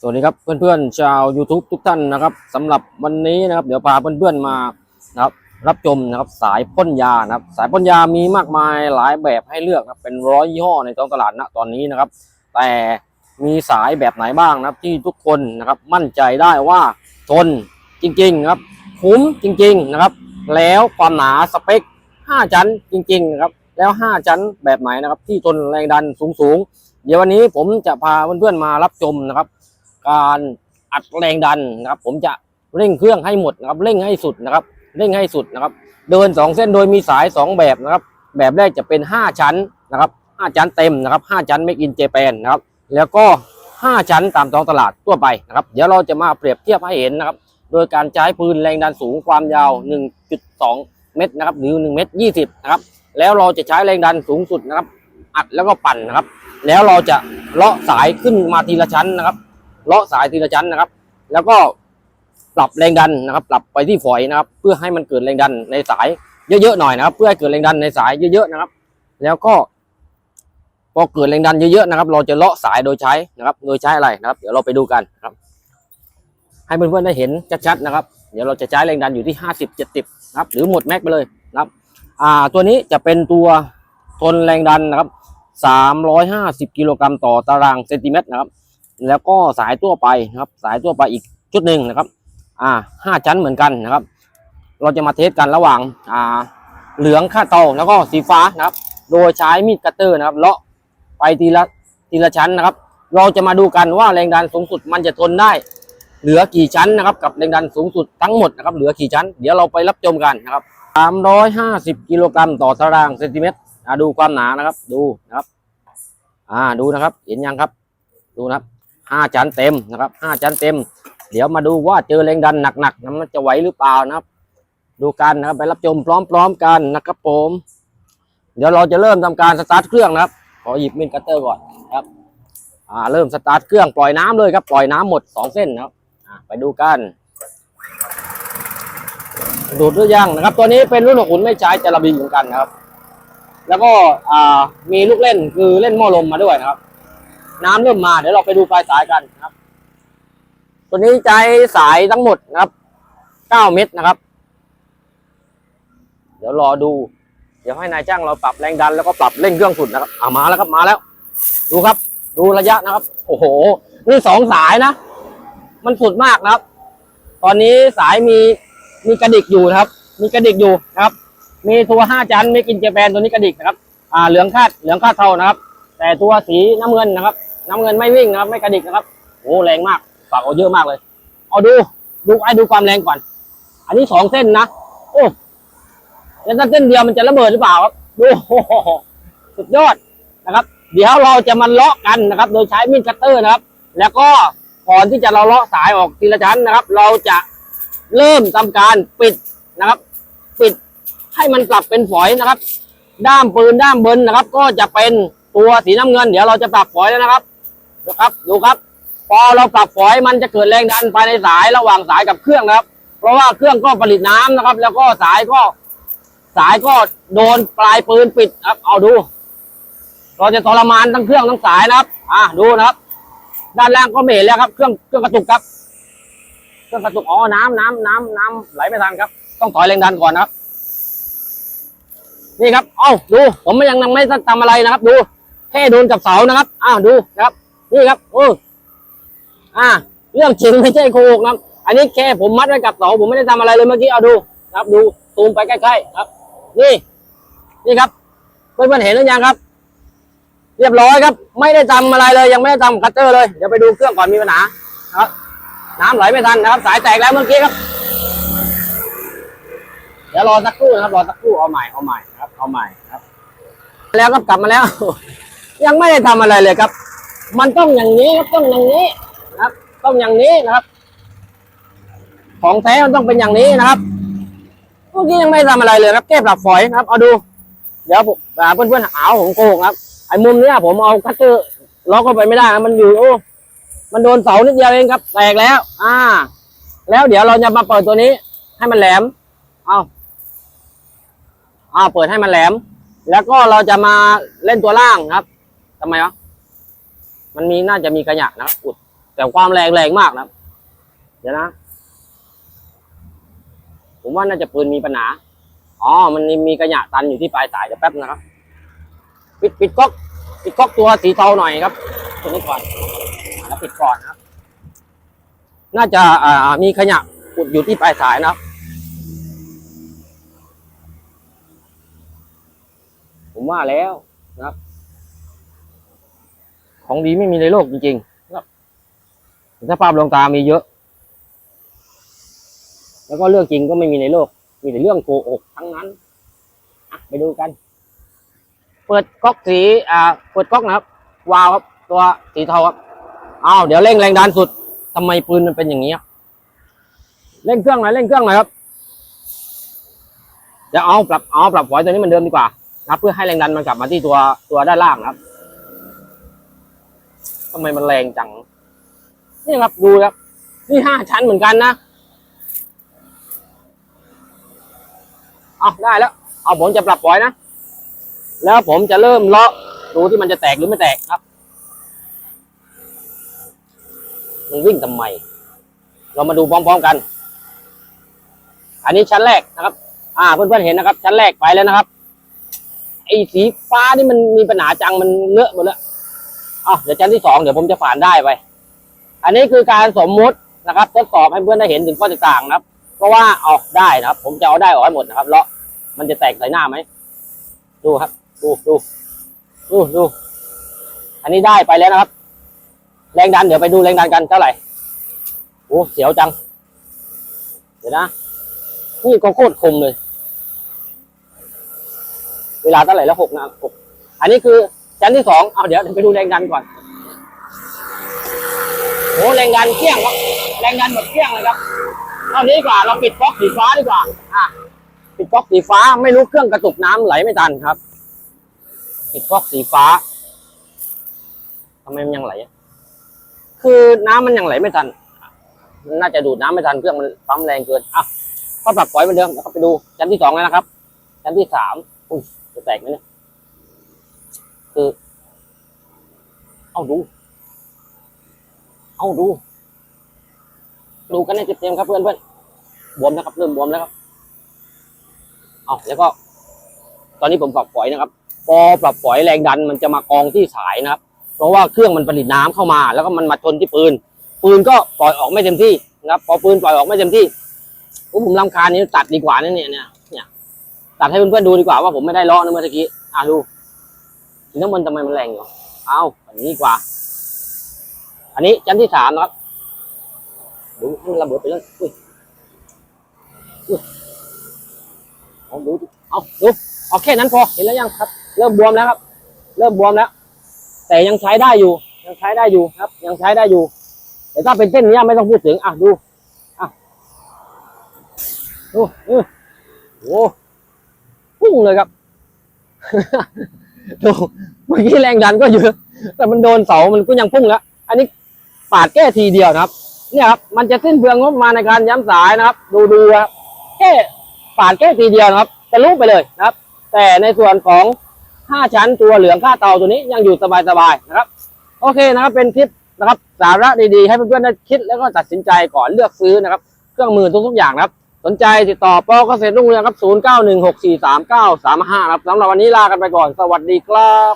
สวัสดีครับเพื่อนๆชาว YouTube ทุกท่านนะครับสำหรับวันนี้นะครับ เดี๋ยวพาเพื่อนๆมานะครับ รับชมนะครับสายพ่นยานะครับ สายพ่นยามีมากมายหลายแบบให้เลือกนะเป็นร้อยยี่ห้อในท้องตลาดณตอนนี้นะครับ แต่มีสายแบบไหนบ้างนะครับที่ทุกคนนะครับมั่นใจได้ว่าทนจริงๆนะครับคุ้มจริงๆนะครับ แล้วความหนาสเปค 5 ชั้นจริงๆนะครับแล้ว 5 ชั้นแบบไหนนะครับที่ทนแรงดันสูงๆเดี๋ยววันนี้ผมจะพาเพื่อนๆมารับชมนะครับ การอัดแรงดันนะครับ ผมจะเร่งเครื่องให้หมดนะครับ เร่งให้สุดนะครับ เร่งให้สุดนะครับ เดิน 2 เส้นโดยมีสาย 2 แบบนะครับ แบบแรกจะเป็น 5 ชั้นนะครับ 5 ชั้นเต็มนะครับ 5 ชั้น Make in Japan นะครับ แล้วก็ 5 ชั้นตามท้องตลาดทั่วไปนะครับ เดี๋ยวเราจะมาเปรียบเทียบให้เห็นนะครับ โดยการใช้ปืนแรงดันสูงความยาว 1.2 เมตรนะครับ หรือ 1 เมตร 20 นะครับ แล้วเราจะใช้แรงดันสูงสุดนะครับ อัดแล้วก็ปั่นนะครับ แล้วเราจะเลาะสายขึ้นมาทีละชั้นนะครับ เลาะสายทีละชั้นนะครับ แล้วก็ปรับแรงดันนะครับ ปรับไปที่ฝอยนะครับ เพื่อให้มันเกิดแรงดันในสายเยอะๆหน่อยนะครับ เพื่อให้เกิดแรงดันในสายเยอะๆนะครับ แล้วก็พอเกิดแรงดันเยอะๆนะครับ เราจะเลาะสายโดยใช้นะครับ โดยใช้อะไรนะครับ เดี๋ยวเราไปดูกันนะครับ ให้เพื่อนๆได้เห็นชัดๆนะครับ เดี๋ยวเราจะใช้แรงดันอยู่ที่ห้าสิบเจ็ดสิบนะครับ หรือหมดแม็กไปเลยนะครับอ่าตัวนี้จะเป็นตัวทนแรงดันนะครับสามร้อยห้าสิบกิโลกรัมต่อตารางเซนติเมตรนะครับ แล้วก็สายทั่วไปนะครับ สายทั่วไปอีกชุดหนึ่งนะครับ อ่าห้าชั้นเหมือนกันนะครับ เราจะมาเทสกันระหว่างอ่าเหลืองค่าเตาแล้วก็สีฟ้านะครับ โดยใช้มีดคัตเตอร์นะครับ เลาะไปทีละทีละชั้นนะครับ เราจะมาดูกันว่าแรงดันสูงสุดมันจะทนได้ เหลือกี่ชั้นนะครับ กับแรงดันสูงสุดทั้งหมดนะครับ เหลือกี่ชั้น เดี๋ยวเราไปรับชมกันนะครับ350กิโลกรัมต่อตารางเซนติเมตรอ่าดูความหนานะครับ ดูนะครับ อ่าดูนะครับ เห็นยังครับ ดูนะครับ ห้าชั้นเต็มนะครับห้าชั้นเต็ม เดี๋ยวมาดูว่าเจอแรงดันหนักๆนะมันจะไหวหรือเปล่านะครับ ดูกันนะครับไปรับชมพร้อมๆกันนะครับผม เดี๋ยวเราจะเริ่มทำการสตาร์ทเครื่องนะครับ ขอหยิบมินคัตเตอร์ก่อนครับอ่าเริ่มสตาร์ทเครื่องปล่อยน้ำเลยครับปล่อยน้ำหมดสองเส้นนะครับไปดูกันดูดหรือยังนะครับ ตัวนี้เป็นรุ่นของอุ่นไม่ใช้จาระบีเหมือนกันนะครับ แล้วก็อ่ามีลูกเล่นคือเล่นหม้อลมมาด้วยนะครับ น้ำเริ่มมาเดี๋ยวเราไปดูปลายสายกันนะครับ ตัวนี้ใช้สายทั้งหมดนะครับ9เมตรนะครับ เดี๋ยวรอดู เดี๋ยวให้นายจ้างเราปรับแรงดันแล้วก็ปรับเร่งเครื่องสุดนะครับอ่ามาแล้วครับมาแล้ว ดูครับ ดูระยะนะครับ โอ้โห นี่สองสายนะ มันสุดมากนะครับ ตอนนี้สายมีมีกระดิกอยู่นะครับ มีกระดิกอยู่นะครับ มีตัวห้าจันไม่กินเจแปนตัวนี้กระดิกนะครับ อ่าเหลืองคาดเหลืองคาดเทานะครับ แต่ตัวสีน้ำเงินนะครับ น้ำเงินไม่วิ่งนะครับ ไม่กระดิกนะครับโอ้แรงมากฝากเอาเยอะมากเลย เอาดู ดูไอ้ดูความแรงก่อน อันนี้สองเส้นนะโอ้แล้วถ้าเส้นเดียวมันจะระเบิดหรือเปล่าครับดูสุดยอดนะครับ เดี๋ยวเราจะมาเลาะกันนะครับ โดยใช้มีดคัตเตอร์นะครับ แล้วก็ก่อนที่จะเราเลาะสายออกทีละชั้นนะครับ เราจะเริ่มทำการปิดนะครับ ปิดให้มันกลับเป็นฝอยนะครับ ด้ามปืนด้ามเบิลนะครับ ก็จะเป็นตัวสีน้ำเงิน เดี๋ยวเราจะปรับฝอยแล้วนะครับ ดูครับ ดูครับ พอเราปรับฝอยมันจะเกิดแรงดันภายในสายระหว่างสายกับเครื่องนะครับ เพราะว่าเครื่องก็ผลิตน้ำนะครับ แล้วก็สายก็สายก็โดนปลายปืนปิดครับ เอาดู เราจะทรมานทั้งเครื่องทั้งสายนะครับ อะดูนะครับ ด้านล่างก็ไม่เห็นแล้วครับ เครื่องเครื่องกระตุกครับ เครื่องกระตุกอ๋อน้ำน้ำน้ำน้ำไหลไม่ทันครับ ต้องถอยแรงดันก่อนนะครับนี่ครับ เอ้า ดู ผมไม่ยังยังไม่ทำอะไรนะครับ ดู แค่โดนกับเสานะครับ อ้าว ดูนะครับ นี่ครับโอ้อ่า เรื่องจริงไม่ใช่โกหกนะครับ อันนี้แค่ผมมัดไว้กับเสาผมไม่ได้ทำอะไรเลยเมื่อกี้เอาดู ครับดูซูมไปใกล้ๆครับ นี่ นี่ครับเพื่อนๆเห็นหรือยังครับ เรียบร้อยครับ ไม่ได้ทำอะไรเลย ยังไม่ได้ทำคัตเตอร์เลยเดี๋ยวไปดูเครื่องก่อนมีปัญหาครับน้ำไหลไม่ทันนะครับ สายแตกแล้วเมื่อกี้ครับ เดี๋ยวรอสักครู่นะครับ รอสักครู่เอาใหม่เอาใหม่ครับ เอาใหม่ครับ แล้วก็กลับมาแล้ว ยังไม่ได้ทำอะไรเลยครับ มันต้องอย่างนี้ครับต้องอย่างนี้นะครับ ต้องอย่างนี้นะครับ ของแท้มันต้องเป็นอย่างนี้นะครับเมื่อกี้ยังไม่ทำอะไรเลยครับแค่ปรับฝอยนะครับ เอาดู เดี๋ยวผมอ่าเพื่อนๆหาว่าผมโกหกครับไอ้มุมเนี้ยผมเอาคัตเตอร์ล็อกเข้าไปไม่ได้มันอยู่โอ้มันโดนเสานิดเดียวเองครับ แตกแล้ว อ่า แล้วเดี๋ยวเราจะมาเปิดตัวนี้ ให้มันแหลม เอาเอาเปิดให้มันแหลม แล้วก็เราจะมาเล่นตัวล่างครับทำไมวะ มันมีน่าจะมีกระหยะนะครับอุด แต่ความแรงแรงมากนะครับเดี๋ยวนะ ผมว่าน่าจะปืนมีปัญหาอ๋อมันมีกระหยะตันอยู่ที่ปลายสายเดี๋ยวแป๊บนะครับ ปิดปิดก๊อกปิดก๊อกตัวสีเทาหน่อยครับตัวนี้ก่อนแล้วปิดก่อนนะครับ น่าจะอ่ามีขยะอุดอยู่ที่ปลายสายนะครับ ผมว่าแล้วนะครับ ของดีไม่มีในโลกจริงๆนะครับสภาพลวงตามีเยอะ แล้วก็เรื่องจริงก็ไม่มีในโลก มีแต่เรื่องโกหกทั้งนั้นอะไปดูกัน เปิดก๊อกสีอ่าเปิดก๊อกนะครับ วาล์วครับ ตัวสีเทาครับอ้าวเดี๋ยวเร่งแรงดันสุดทำไมปืนมันเป็นอย่างนี้ครับเร่งเครื่องหน่อยเร่งเครื่องหน่อยครับเดี๋ยวเอาปรับเอาปรับฝอยตัวนี้เหมันเดิมดีกว่านะครับเพื่อให้แรงดันมันกลับมาที่ตัวตัวด้านล่างนะครับทำไมมันแรงจัง นี่ครับดูครับ นี่ห้าชั้นเหมือนกันนะเอาได้แล้ว เอาผมจะปรับปล่อยนะ แล้วผมจะเริ่มเลาะดูที่มันจะแตกหรือไม่แตกครับ มันวิ่งทำไม เรามาดูพร้อมๆกัน อันนี้ชั้นแรกนะครับ อ่าเพื่อนๆเห็นนะครับ ชั้นแรกไปแล้วนะครับไอ้สีฟ้านี่มันมีปัญหาจังมันเลอะหมดแล้ว อะเดี๋ยวชั้นที่สองเดี๋ยวผมจะผ่านได้ไป อันนี้คือการสมมุตินะครับ ทดสอบให้เพื่อนได้เห็นถึงข้อแตกต่างนะครับ เพราะว่าออกได้นะครับ ผมจะเอาได้ออกให้หมดนะครับเลาะมันจะแตกใส่หน้าไหมดูครับ ดูดูดูดูอันนี้ได้ไปแล้วนะครับ แรงดันเดี๋ยวไปดูแรงดันกันเท่าไหร่โอ้เสียวจัง เดี๋ยวนะนี่ก็โคตรคมเลย เวลาเท่าไหร่แล้วหกนะหกอันนี้คือ ชั้นที่สองเอาเดี๋ยวไปดูแรงดันก่อนโอ้แรงดันเที่ยงครับ แรงดันหมดเที่ยงเลยครับเอานี้ดีกว่าเราปิดบล็อกสีฟ้าดีกว่า อะ ปิดบล็อกสีฟ้าไม่รู้เครื่องกระตุกน้ำไหลไม่ทันครับ ปิดบล็อกสีฟ้าทำไมมันยังไหล คือน้ำมันยังไหลไม่ทันมันน่าจะดูดน้ำไม่ทันเครื่องมันปั๊มแรงเกินอะก็ปรับปล่อยเหมือนเดิมแล้วก็ไปดูชั้นที่สองแล้วนะครับชั้นที่สามอุ้ยจะแตกไหมเนี่ย คือ เอาดู เอาดู ดูกันให้เต็มครับเพื่อนเพื่อนบวมนะครับเริ่มบวมแล้วครับเอาแล้วก็ ตอนนี้ผมปรับปล่อยนะครับ พอปรับปล่อยแรงดันมันจะมากองที่สายนะครับ เพราะว่าเครื่องมันผลิตน้ำเข้ามา แล้วก็มันมาชนที่ปืน ปืนก็ปล่อยออกไม่เต็มที่นะครับ พอปืนปล่อยออกไม่เต็มที่โอ้ผมรำคาญนี้ตัดดีกว่านี่เนี่ยเนี่ยตัดให้เพื่อนๆดูดีกว่าว่าผมไม่ได้ลาะนะเมื่อกี้อะดู น้ำมันทำไมมันแรงอยู่เอาอันนี้ดีกว่า อันนี้ชั้นที่สามนะครับดูให้มันระเบิดไปเลยอุ้ยอุ้ยเอาดูดเอาดูเอาแค่นั้นพอเห็นแล้วยังครับ เริ่มบวมแล้วครับ เริ่มบวมแล้ว แต่ยังใช้ได้อยู่ ยังใช้ได้อยู่ครับ ยังใช้ได้อยู่ แต่ถ้าเป็นเส้นนี้ไม่ต้องพูดถึงอะดูอะดูอือโอ้พุ่งเลยครับ ดูเมื่อกี้แรงดันก็เยอะ แต่มันโดนเสามันก็ยังพุ่งแล้ว อันนี้ปาดแก้ทีเดียวนะครับ เนี่ยครับ มันจะสิ้นเปลืองงบมาในการย้ำสายนะครับ ดูดูครับแค่ปาดแก้ทีเดียวนะครับจะลุกไปเลยนะครับ แต่ในส่วนของห้าชั้นตัวเหลืองค่าเตาตัวนี้ยังอยู่สบายๆนะครับ โอเคนะครับ เป็นคลิปนะครับ สาระดีๆ ให้เพื่อนๆได้คิดแล้วก็ตัดสินใจก่อนเลือกซื้อนะครับ เครื่องมือทุกๆอย่างนะครับ สนใจติดต่อปอเกษตรรุ่งเรืองครับ 0916439335ครับสำหรับวันนี้ลากันไปก่อน สวัสดีครับ